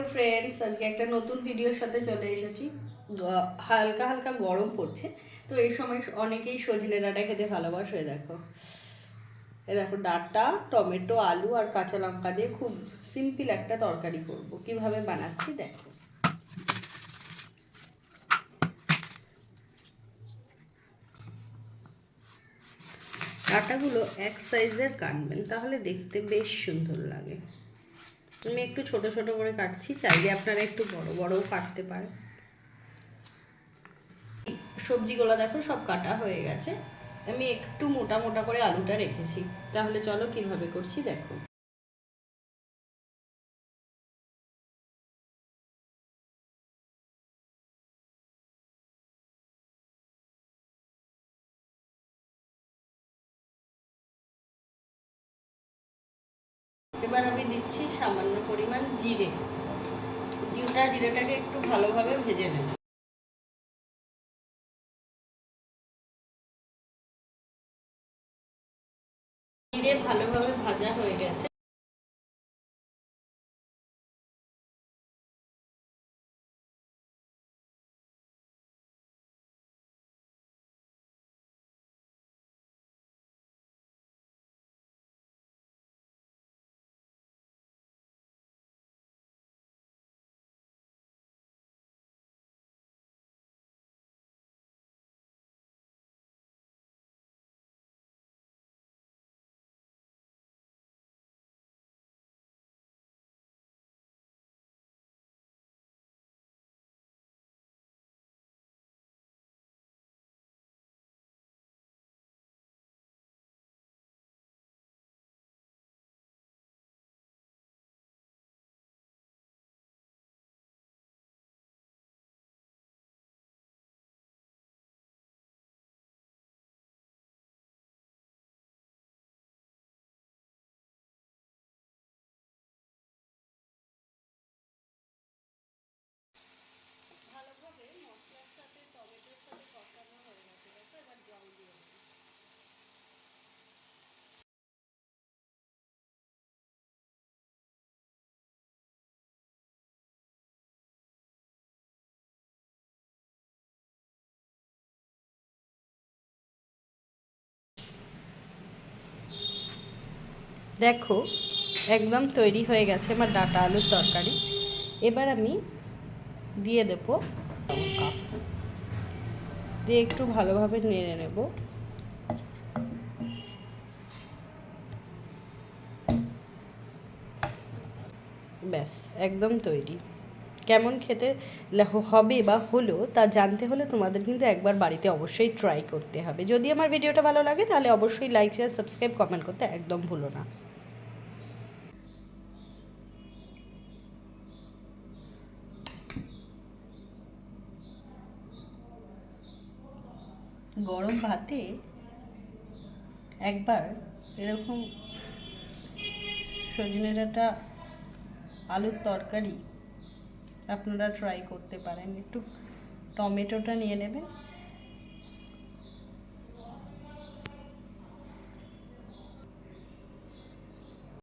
Friends আজকে একটা নতুন ভিডিওর সাথে চলে এসেছি। হালকা হালকা গরম পড়ছে। তো এই সময় অনেকেই সজনে ডাঁটা খেতে ভালোবাসে, দেখো। এ দেখো, ডাঁটা, টমেটো, আলু আর কাঁচা লঙ্কা দিয়ে খুব সিম্পল একটা তরকারি করব। কীভাবে বানাচ্ছি, দেখো। ডাঁটাগুলো এক সাইজের কাটবেন, তাহলে দেখতে বেশ সুন্দর লাগে। আমি একটু ছোট ছোট করে কাটছি, চাইলে আপনারা একটু বড় বড়ও কাটতে পারেন। সবজিগুলো দেখো সব কাটা হয়ে গেছে। আমি একটু মোটা মোটা করে আলুটা রেখেছি। তাহলে চলো কীভাবে করছি, দেখো। এবার আমি দিচ্ছি সামান্য পরিমাণ জিরে। জিরা জিরেটাকে একটু ভালোভাবে ভেজে নেব। জিরে ভালোভাবে ভাজা হয়ে গেছে। দেখো, একদম তৈরি হয়ে গেছে আমার ডাটা আলুর তরকারি। এবার আমি দিয়ে দেব দিয়ে একটু ভালোভাবে নেড়ে নেব। ব্যাস, একদম তৈরি। কেমন খেতে হবে বা হলো তা জানতে হলে তোমাদের কিন্তু একবার বাড়িতে অবশ্যই ট্রাই করতে হবে। যদি আমার ভিডিওটা ভালো লাগে তাহলে অবশ্যই লাইক শেয়ার সাবস্ক্রাইব কমেন্ট করতে একদম ভুলো না। গরম ভাতে একবার এরকম সজনে ডাঁটা, আলুর তরকারি আপনারা ট্রাই করতে পারেন। একটু টমেটোটা নিয়ে নেবেন।